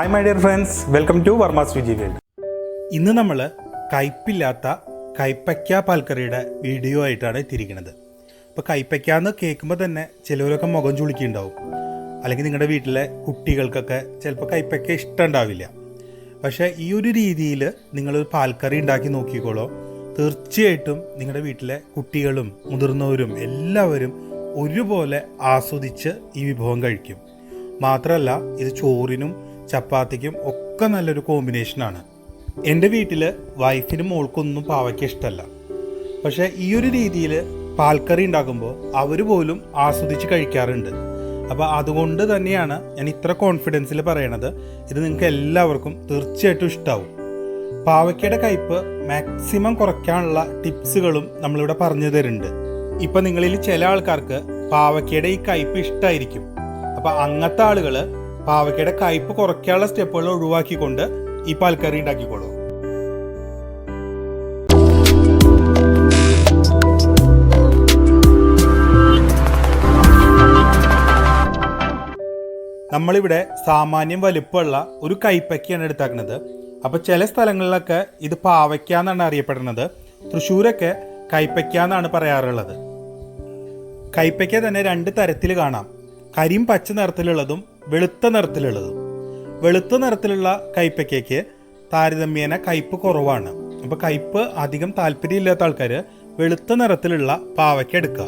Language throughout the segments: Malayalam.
Hi my dear friends welcome to Varma's Viji world ഇന്ന് നമ്മൾ കയ്പില്ലാത്ത കൈപ്പയ്ക്ക പാൽക്കറിയുടെ വീഡിയോ ആയിട്ടാണ് എത്തിയിരിക്കുന്നത്. അപ്പോൾ കൈപ്പയ്ക്ക എന്ന് കേൾക്കുമ്പോൾ തന്നെ ചിലവരൊക്കെ മുഖം ചുളിക്കുണ്ടാവും. അല്ലെങ്കിൽ നിങ്ങളുടെ വീട്ടിലെ കുട്ടികൾക്കൊക്കെ ചിലപ്പോൾ കൈപ്പയ്ക്ക ഇഷ്ടമുണ്ടാവില്ല പക്ഷേ ഈ ഒരു രീതിയിൽ നിങ്ങളൊരു പാൽക്കറി ഉണ്ടാക്കി നോക്കിക്കോളോ. തീർച്ചയായിട്ടും നിങ്ങളുടെ വീട്ടിലെ കുട്ടികളും മുതിർന്നവരും എല്ലാവരും ഒരുപോലെ ആസ്വദിച്ച് ഈ വിഭവം കഴിക്കും. മാത്രമല്ല ഇത് ചോറിനും ചപ്പാത്തിക്കും ഒക്കെ നല്ലൊരു കോമ്പിനേഷനാണ് എന്റെ വീട്ടിൽ വൈഫിനും മോൾക്കൊന്നും പാവയ്ക്ക് ഇഷ്ടമല്ല പക്ഷേ ഈ ഒരു രീതിയിൽ പാൽക്കറി ഉണ്ടാക്കുമ്പോൾ അവർ പോലും ആസ്വദിച്ച് കഴിക്കാറുണ്ട്. അപ്പോൾ അതുകൊണ്ട് തന്നെയാണ് ഞാൻ ഇത്ര കോൺഫിഡൻസിൽ പറയണത്. ഇത് നിങ്ങൾക്ക് എല്ലാവർക്കും തീർച്ചയായിട്ടും ഇഷ്ടാവും. പാവയ്ക്കയുടെ കയ്പ്പ് മാക്സിമം കുറയ്ക്കാനുള്ള ടിപ്സുകളും നമ്മളിവിടെ പറഞ്ഞു തരുന്നുണ്ട്. ഇപ്പം നിങ്ങളിൽ ചില ആൾക്കാർക്ക് പാവയ്ക്കയുടെ ഈ കയ്പ്പ് ഇഷ്ടമായിരിക്കും അപ്പോൾ അങ്ങനത്തെ ആളുകൾ പാവയ്ക്കയുടെ കയ്പ് കുറയ്ക്കാനുള്ള സ്റ്റെപ്പുകൾ ഒഴിവാക്കിക്കൊണ്ട് ഈ പാൽക്കറി ഉണ്ടാക്കിക്കോളൂ. നമ്മളിവിടെ സാമാന്യം വലിപ്പമുള്ള ഒരു കൈപ്പക്കിയാണ് എടുത്താക്കുന്നത്. അപ്പോൾ ചില സ്ഥലങ്ങളിലൊക്കെ ഇത് പാവയ്ക്ക എന്നാണ് അറിയപ്പെടുന്നത്. തൃശ്ശൂരൊക്കെ കൈപ്പയ്ക്ക എന്നാണ് പറയാറുള്ളത്. കൈപ്പയ്ക്ക തന്നെ രണ്ട് തരത്തിൽ കാണാം. കരിയും പച്ച നിറത്തിലുള്ളതും വെളുത്ത നിറത്തിലുള്ളതും. വെളുത്ത നിറത്തിലുള്ള കയ്പക്കയ്ക്ക് താരതമ്യേന കയ്പ് കുറവാണ്. അപ്പോൾ കയ്പ് അധികം താല്പര്യമില്ലാത്ത ആൾക്കാർ വെളുത്ത നിറത്തിലുള്ള പാവയ്ക്ക എടുക്കുക.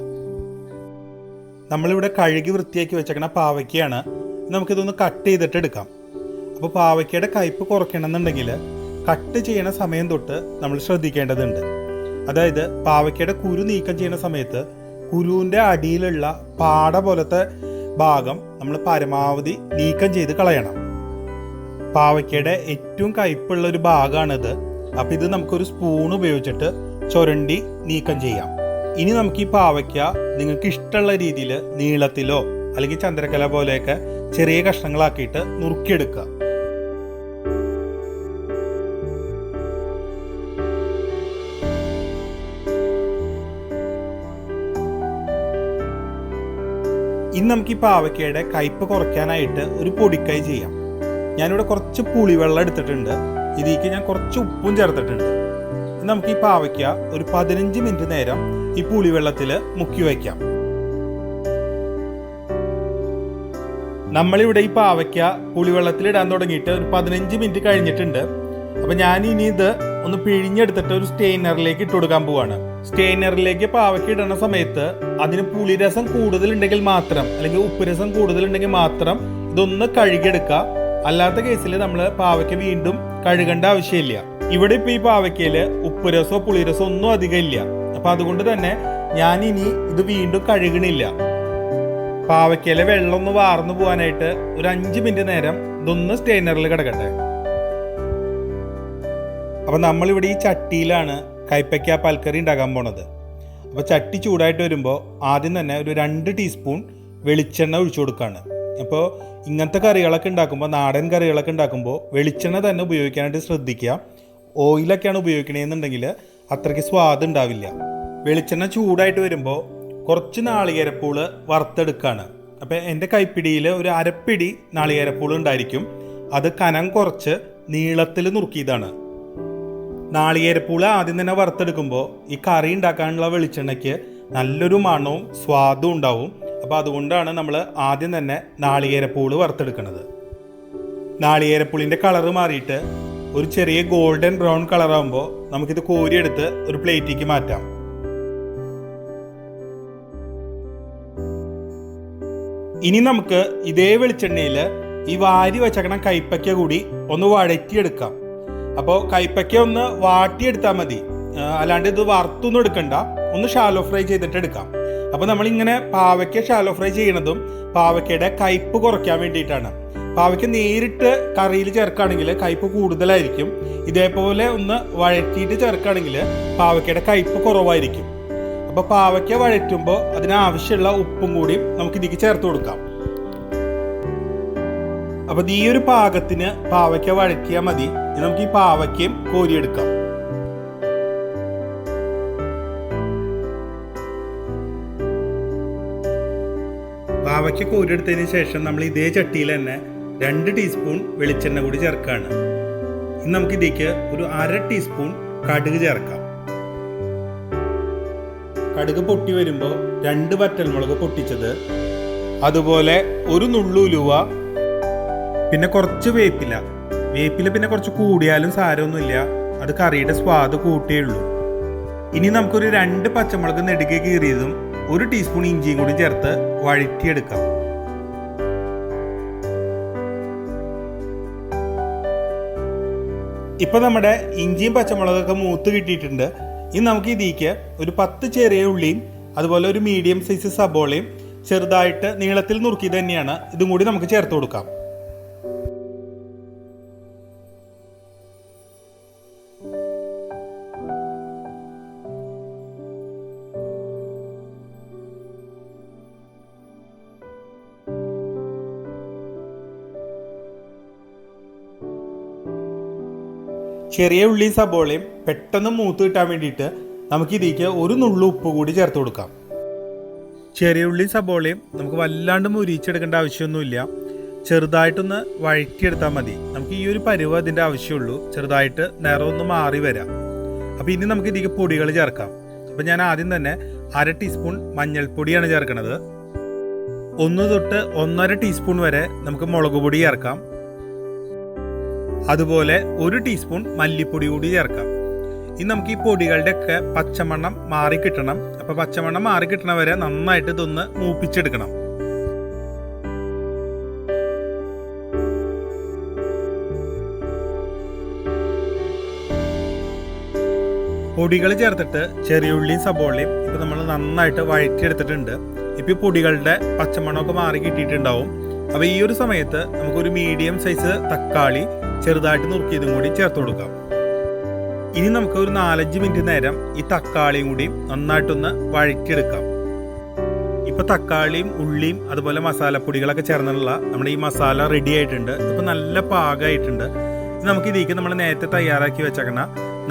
നമ്മളിവിടെ കഴുകി വൃത്തിയാക്കി വെച്ചേക്കണ പാവയ്ക്കയാണ് നമുക്കിതൊന്ന് കട്ട് ചെയ്തിട്ട് എടുക്കാം. അപ്പോൾ പാവയ്ക്കയുടെ കയ്പ് കുറയ്ക്കണമെന്നുണ്ടെങ്കിൽ കട്ട് ചെയ്യണ സമയം തൊട്ട് നമ്മൾ ശ്രദ്ധിക്കേണ്ടതുണ്ട്. അതായത് പാവയ്ക്കയുടെ കുരു നീക്കം ചെയ്യുന്ന സമയത്ത് കുരുവിന്റെ അടിയിലുള്ള പാട പോലത്തെ ഭാഗം നമ്മൾ പരമാവധി നീക്കം ചെയ്ത് കളയണം. പാവയ്ക്കയുടെ ഏറ്റവും കയ്പുള്ള ഒരു ഭാഗമാണിത് അപ്പം ഇത് നമുക്കൊരു സ്പൂൺ ഉപയോഗിച്ചിട്ട് ചുരണ്ടി നീക്കം ചെയ്യാം. ഇനി നമുക്ക് ഈ പാവയ്ക്ക നിങ്ങൾക്ക് ഇഷ്ടമുള്ള രീതിയിൽ നീളത്തിലോ അല്ലെങ്കിൽ ചന്ദ്രക്കല പോലെയൊക്കെ ചെറിയ കഷ്ണങ്ങളാക്കിയിട്ട് നുറുക്കിയെടുക്കുക. ഇനി നമുക്ക് ഈ പാവയ്ക്കയുടെ കയ്പ് കുറയ്ക്കാനായിട്ട് ഒരു പൊടിക്കൈ ചെയ്യാം. ഞാനിവിടെ കുറച്ച് പുളിവെള്ളം എടുത്തിട്ടുണ്ട്. ഇതിലേക്ക് ഞാൻ കുറച്ച് ഉപ്പും ചേർത്തിട്ടുണ്ട്. നമുക്ക് ഈ പാവയ്ക്ക ഒരു പതിനഞ്ച് മിനിറ്റ് നേരം ഈ പുളിവെള്ളത്തിൽ മുക്കി വയ്ക്കാം. നമ്മളിവിടെ ഈ പാവയ്ക്ക പുളിവെള്ളത്തിൽ ഇടാൻ തുടങ്ങിയിട്ട് ഒരു പതിനഞ്ച് മിനിറ്റ് കഴിഞ്ഞിട്ടുണ്ട്. അപ്പം ഞാൻ ഇനി ഇത് ഒന്ന് പിഴിഞ്ഞെടുത്തിട്ട് ഒരു സ്റ്റെയിനറിലേക്ക് ഇട്ട് കൊടുക്കാൻ പോവാണ്. സ്റ്റെയിനറിലേക്ക് പാവയ്ക്ക് ഇടുന്ന സമയത്ത് അതിന് പുളിരസം കൂടുതൽ ഉണ്ടെങ്കിൽ മാത്രം അല്ലെങ്കിൽ ഉപ്പ് രസം കൂടുതൽ ഉണ്ടെങ്കിൽ മാത്രം ഇതൊന്ന് കഴുകിയെടുക്കുക. അല്ലാത്ത കേസിൽ നമ്മൾ പാവയ്ക്ക് വീണ്ടും കഴുകേണ്ട ആവശ്യമില്ല. ഇവിടെ ഇപ്പൊ ഈ പാവയ്ക്കയിൽ ഉപ്പ് പുളിരസോ ഒന്നും അധികം ഇല്ല. അപ്പൊ അതുകൊണ്ട് തന്നെ ഞാൻ ഇനി ഇത് വീണ്ടും കഴുകണില്ല. പാവയ്ക്കയിലെ വെള്ളം ഒന്ന് വാർന്നു പോകാനായിട്ട് ഒരു അഞ്ച് മിനിറ്റ് നേരം ഇതൊന്ന് സ്റ്റെയിനറിൽ കിടക്കട്ടെ. അപ്പൊ നമ്മളിവിടെ ഈ ചട്ടിയിലാണ് കൈപ്പയ്ക്ക പാൽക്കറി ഉണ്ടാക്കാൻ പോണത്. അപ്പോൾ ചട്ടി ചൂടായിട്ട് വരുമ്പോൾ ആദ്യം തന്നെ ഒരു രണ്ട് ടീസ്പൂൺ വെളിച്ചെണ്ണ ഒഴിച്ചു കൊടുക്കുകയാണ് അപ്പോൾ ഇങ്ങനത്തെ കറികളൊക്കെ ഉണ്ടാക്കുമ്പോൾ നാടൻ കറികളൊക്കെ ഉണ്ടാക്കുമ്പോൾ വെളിച്ചെണ്ണ തന്നെ ഉപയോഗിക്കാനായിട്ട് ശ്രദ്ധിക്കുക. ഓയിലൊക്കെയാണ് ഉപയോഗിക്കണമെന്നുണ്ടെങ്കിൽ അത്രയ്ക്ക് സ്വാദ് ഉണ്ടാവില്ല. വെളിച്ചെണ്ണ ചൂടായിട്ട് വരുമ്പോൾ കുറച്ച് നാളികേരപ്പൂൾ വറുത്തെടുക്കുകയാണ് അപ്പോൾ എന്റെ കൈപ്പിടിയിൽ ഒരു അരപ്പിടി നാളികേരപ്പൂൾ ഉണ്ടായിരിക്കും. അത് കനം കുറച്ച് നീളത്തിൽ നുറുക്കിയതാണ്. നാളികേരപ്പൂൾ ആദ്യം തന്നെ വറുത്തെടുക്കുമ്പോൾ ഈ കറി ഉണ്ടാക്കാനുള്ള വെളിച്ചെണ്ണയ്ക്ക് നല്ലൊരു മണവും സ്വാദും ഉണ്ടാവും. അപ്പോൾ അതുകൊണ്ടാണ് നമ്മൾ ആദ്യം തന്നെ നാളികേരപ്പൂൾ വറുത്തെടുക്കുന്നത് നാളികേരപ്പൂളിന്റെ കളറ് മാറിയിട്ട് ഒരു ചെറിയ ഗോൾഡൻ ബ്രൗൺ കളറാകുമ്പോൾ നമുക്കിത് കോരിയെടുത്ത് ഒരു പ്ലേറ്റിലേക്ക് മാറ്റാം. ഇനി നമുക്ക് ഇതേ വെളിച്ചെണ്ണയിൽ ഈ വാരി വച്ചക്കണം കൈപ്പയ്ക്ക കൂടി ഒന്ന് വഴറ്റിയെടുക്കാം. അപ്പോൾ കൈപ്പയ്ക്ക ഒന്ന് വാട്ടിയെടുത്താൽ മതി. അല്ലാണ്ട് ഇത് വറുത്തൊന്നും എടുക്കണ്ട. ഒന്ന് ഷാലോ ഫ്രൈ ചെയ്തിട്ട് എടുക്കാം. അപ്പോൾ നമ്മളിങ്ങനെ പാവയ്ക്ക ഷാലോ ഫ്രൈ ചെയ്യണതും പാവയ്ക്കയുടെ കയ്പ്പ് കുറയ്ക്കാൻ വേണ്ടിയിട്ടാണ്. പാവയ്ക്ക് നേരിട്ട് കറിയിൽ ചേർക്കുകയാണെങ്കിൽ കയ്പ്പ് കൂടുതലായിരിക്കും. ഇതേപോലെ ഒന്ന് വഴറ്റിയിട്ട് ചേർക്കുകയാണെങ്കിൽ പാവയ്ക്കയുടെ കയ്പ്പ് കുറവായിരിക്കും. അപ്പോൾ പാവയ്ക്ക വഴറ്റുമ്പോൾ അതിനാവശ്യമുള്ള ഉപ്പും കൂടി നമുക്ക് ഇതിലേക്ക് ചേർത്ത് കൊടുക്കാം. അപ്പോൾ ഈ ഒരു പാകത്തിന് പാവയ്ക്ക വഴറ്റിയാൽ മതി. നമുക്ക് ഈ പാവയ്ക്കയും കോരിയെടുക്കാം. പാവയ്ക്ക കോരിയെടുത്തതിന് ശേഷം നമ്മൾ ഇതേ ചട്ടിയിൽ തന്നെ രണ്ട് ടീസ്പൂൺ വെളിച്ചെണ്ണ കൂടി ചേർക്കുകയാണ് ഇനി നമുക്ക് ഇതിലേക്ക് ഒരു അര ടീസ്പൂൺ കടുക് ചേർക്കാം. കടുക് പൊട്ടി വരുമ്പോൾ രണ്ട് വറ്റൽമുളക് പൊട്ടിച്ചത്. അതുപോലെ ഒരു നുള്ളുലുവ പിന്നെ കുറച്ച് വേപ്പില. വേപ്പില പിന്നെ കുറച്ച് കൂടിയാലും സാരമൊന്നുമില്ല. അത് കറിയുടെ സ്വാദ് കൂട്ടേ ഉള്ളൂ. ഇനി നമുക്കൊരു രണ്ട് പച്ചമുളക് നെടുകെ കീറിയതും ഒരു ടീസ്പൂൺ ഇഞ്ചിയും കൂടി ചേർത്ത് വഴറ്റിയെടുക്കാം. ഇപ്പൊ നമ്മുടെ ഇഞ്ചിയും പച്ചമുളകൊക്കെ മൂത്ത് കിട്ടിയിട്ടുണ്ട്. ഇനി നമുക്ക് ഇതിലേക്ക് ഒരു പത്ത് ചെറിയ ഉള്ളിയും അതുപോലെ ഒരു മീഡിയം സൈസ് സബോളയും ചെറുതായിട്ട് നീളത്തിൽ നുറുക്കി തന്നെയാണ്. ഇതും കൂടി നമുക്ക് ചേർത്ത് കൊടുക്കാം. ചെറിയ ഉള്ളിയും സബോളയും പെട്ടെന്ന് മൂത്ത് കിട്ടാൻ വേണ്ടിയിട്ട് നമുക്ക് ഇതിലേക്ക് ഒരു നുള്ളു ഉപ്പ് കൂടി ചേർത്ത് കൊടുക്കാം. ചെറിയ ഉള്ളിയും സബോളയും നമുക്ക് വല്ലാണ്ട് മുരിച്ചെടുക്കേണ്ട ആവശ്യമൊന്നുമില്ല. ചെറുതായിട്ടൊന്ന് വഴറ്റിയെടുത്താൽ മതി. നമുക്ക് ഈ ഒരു പരുവ് അതിന്റെ ആവശ്യമുള്ളൂ. ചെറുതായിട്ട് നിറമൊന്ന് മാറി വരാം. അപ്പോൾ ഇനി നമുക്ക് ഇതിലേക്ക് പൊടികൾ ചേർക്കാം. അപ്പോൾ ഞാൻ ആദ്യം തന്നെ അര ടീസ്പൂൺ മഞ്ഞൾപ്പൊടിയാണ് ചേർക്കുന്നത് ഒന്ന് തൊട്ട് ഒന്നര ടീസ്പൂൺ വരെ നമുക്ക് മുളക് പൊടി ചേർക്കാം. അതുപോലെ ഒരു ടീസ്പൂൺ മല്ലിപ്പൊടി കൂടി ചേർക്കാം. ഇനി നമുക്ക് ഈ പൊടികളുടെ ഒക്കെ പച്ചമണ്ണം മാറി കിട്ടണം. അപ്പൊ പച്ചമണ്ണം മാറി കിട്ടണ വരെ നന്നായിട്ട് ഇതൊന്ന് മൂപ്പിച്ചെടുക്കണം. പൊടികൾ ചേർത്തിട്ട് ചെറിയുള്ളിയും സബോളയും ഇപ്പൊ നമ്മൾ നന്നായിട്ട് വഴറ്റിയെടുത്തിട്ടുണ്ട്. ഇപ്പൊ ഈ പൊടികളുടെ പച്ചമണമൊക്കെ മാറി കിട്ടിയിട്ടുണ്ടാവും. അപ്പൊ ഈ ഒരു സമയത്ത് നമുക്കൊരു മീഡിയം സൈസ് തക്കാളി ചെറുതായിട്ട് നുറുക്കിയതും കൂടി ചേർത്ത് കൊടുക്കാം. ഇനി നമുക്ക് ഒരു നാലഞ്ച് മിനിറ്റ് നേരം ഈ തക്കാളിയും കൂടി നന്നായിട്ടൊന്ന് വഴറ്റിയെടുക്കാം. ഇപ്പൊ തക്കാളിയും ഉള്ളിയും അതുപോലെ മസാലപ്പൊടികളൊക്കെ ചേർന്നുള്ള നമ്മുടെ ഈ മസാല റെഡി ആയിട്ടുണ്ട്. ഇപ്പൊ നല്ല പാകമായിട്ടുണ്ട്. നമുക്ക് ഇതിലേക്ക് നമ്മൾ നേരത്തെ തയ്യാറാക്കി വെച്ചേക്കണ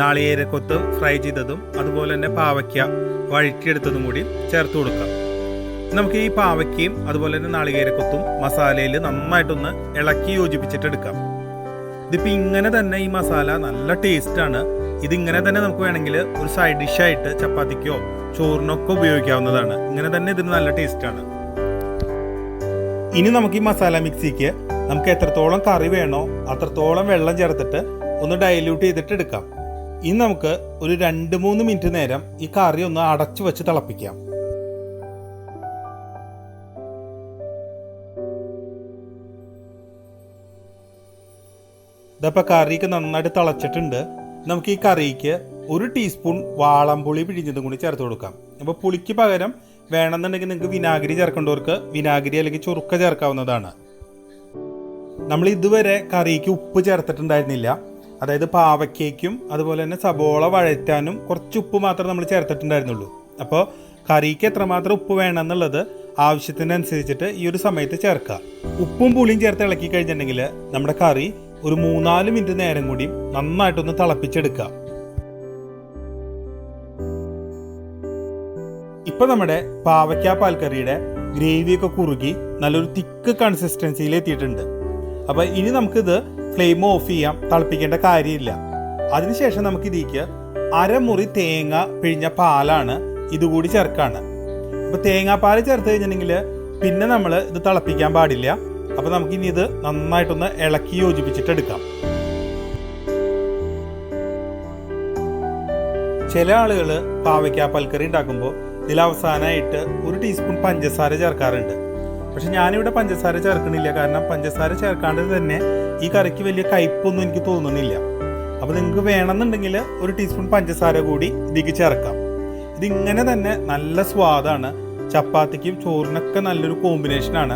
നാളികേരക്കൊത്ത് ഫ്രൈ ചെയ്തതും അതുപോലെ തന്നെ പാവയ്ക്ക വഴറ്റിയെടുത്തതും കൂടി ചേർത്ത് കൊടുക്കാം. നമുക്ക് ഈ പാവയ്ക്കയും അതുപോലെ തന്നെ നാളികേരക്കൊത്തും മസാലയിൽ നന്നായിട്ടൊന്ന് ഇളക്കി യോജിപ്പിച്ചിട്ട് എടുക്കാം ഇതിപ്പോ ഇങ്ങനെ തന്നെ ഈ മസാല നല്ല ടേസ്റ്റാണ് ഇതിങ്ങനെ തന്നെ നമുക്ക് വേണമെങ്കിൽ ഒരു സൈഡ് ഡിഷായിട്ട് ചപ്പാത്തിക്കോ ചോറിനൊക്കെ ഉപയോഗിക്കാവുന്നതാണ്. ഇങ്ങനെ തന്നെ ഇതിന് നല്ല ടേസ്റ്റാണ് ഇനി നമുക്ക് ഈ മസാല മിക്സിക്ക് നമുക്ക് എത്രത്തോളം കറി വേണോ അത്രത്തോളം വെള്ളം ചേർത്തിട്ട് ഒന്ന് ഡൈല്യൂട്ട് ചെയ്തിട്ട് എടുക്കാം. ഇനി നമുക്ക് ഒരു രണ്ട് മൂന്ന് മിനിറ്റ് നേരം ഈ കറി ഒന്ന് അടച്ചു വെച്ച് തിളപ്പിക്കാം. ഇതപ്പോൾ കറിയൊക്കെ നന്നായിട്ട് തിളച്ചിട്ടുണ്ട്. നമുക്ക് ഈ കറിക്ക് ഒരു ടീസ്പൂൺ വാളംപുളി പിഴിഞ്ഞതും കൂടി ചേർത്ത് കൊടുക്കാം. അപ്പോൾ പുളിക്ക് പകരം വേണമെന്നുണ്ടെങ്കിൽ നിങ്ങൾക്ക് വിനാഗിരി ചേർക്കേണ്ടവർക്ക് വിനാഗിരി അല്ലെങ്കിൽ ചുറുക്ക ചേർക്കാവുന്നതാണ്. നമ്മൾ ഇതുവരെ കറിക്ക് ഉപ്പ് ചേർത്തിട്ടുണ്ടായിരുന്നില്ല. അതായത് പാവയ്ക്കേക്കും അതുപോലെ തന്നെ സബോള വഴറ്റാനും കുറച്ച് ഉപ്പ് മാത്രമേ നമ്മൾ ചേർത്തിട്ടുണ്ടായിരുന്നുള്ളൂ. അപ്പോൾ കറിക്ക് എത്രമാത്രം ഉപ്പ് വേണമെന്നുള്ളത് ആവശ്യത്തിനനുസരിച്ചിട്ട് ഈ ഒരു സമയത്ത് ചേർക്കുക. ഉപ്പും പുളിയും ചേർത്ത് ഇളക്കി കഴിഞ്ഞിട്ടുണ്ടെങ്കിൽ നമ്മുടെ കറി ഒരു മൂന്നാൽ മിനിറ്റ് നേരം കൂടി നന്നായിട്ടൊന്ന് തിളപ്പിച്ചെടുക്കുക. ഇപ്പൊ നമ്മുടെ പാവയ്ക്ക പാൽക്കറിയുടെ ഗ്രേവിയൊക്കെ കുറുകി നല്ലൊരു തിക്ക് കൺസിസ്റ്റൻസിയിൽ എത്തിയിട്ടുണ്ട്. അപ്പൊ ഇനി നമുക്കിത് ഫ്ലെയിം ഓഫ് ചെയ്യാം തിളപ്പിക്കേണ്ട കാര്യമില്ല. അതിനുശേഷം നമുക്ക് ഇതിലേക്ക് അരമുറി തേങ്ങ പിഴിഞ്ഞ പാലാണ് ഇതുകൂടി ചേർക്കാണ്. അപ്പൊ തേങ്ങാപ്പാൽ ചേർത്ത് കഴിഞ്ഞിട്ടുണ്ടെങ്കിൽ പിന്നെ നമ്മൾ ഇത് തിളപ്പിക്കാൻ പാടില്ല. അപ്പൊ നമുക്കിനി ഇത് നന്നായിട്ടൊന്ന് ഇളക്കി യോജിപ്പിച്ചിട്ട് എടുക്കാം ചില ആളുകൾ പാവയ്ക്ക പൽക്കറി ഉണ്ടാക്കുമ്പോൾ ഇതിൽ അവസാനമായിട്ട് ഒരു ടീസ്പൂൺ പഞ്ചസാര ചേർക്കാറുണ്ട്. പക്ഷെ ഞാനിവിടെ പഞ്ചസാര ചേർക്കണില്ല. കാരണം പഞ്ചസാര ചേർക്കാണ്ട് തന്നെ ഈ കറിക്ക് വലിയ കയ്പൊന്നും എനിക്ക് തോന്നുന്നില്ല. അപ്പോൾ നിങ്ങൾക്ക് വേണമെന്നുണ്ടെങ്കിൽ ഒരു ടീസ്പൂൺ പഞ്ചസാര കൂടി ഇതിലേക്ക് ചേർക്കാം. ഇതിങ്ങനെ തന്നെ നല്ല സ്വാദാണ്. ചപ്പാത്തിക്കും ചോറിനൊക്കെ നല്ലൊരു കോമ്പിനേഷനാണ്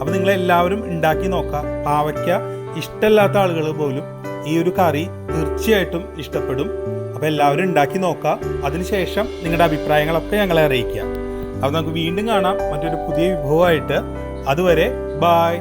അപ്പോൾ നിങ്ങളെല്ലാവരും ഉണ്ടാക്കി നോക്കുക. പാവയ്ക്ക ഇഷ്ടമല്ലാത്ത ആളുകൾ പോലും ഈ ഒരു കറി തീർച്ചയായിട്ടും ഇഷ്ടപ്പെടും. അപ്പോൾ എല്ലാവരും ഉണ്ടാക്കി നോക്കുക. അതിനുശേഷം നിങ്ങളുടെ അഭിപ്രായങ്ങളൊക്കെ ഞങ്ങളെ അറിയിക്കുക. അപ്പോൾ നമുക്ക് വീണ്ടും കാണാം. മറ്റൊരു പുതിയ വിഭവമായിട്ട്. അതുവരെ ബായ്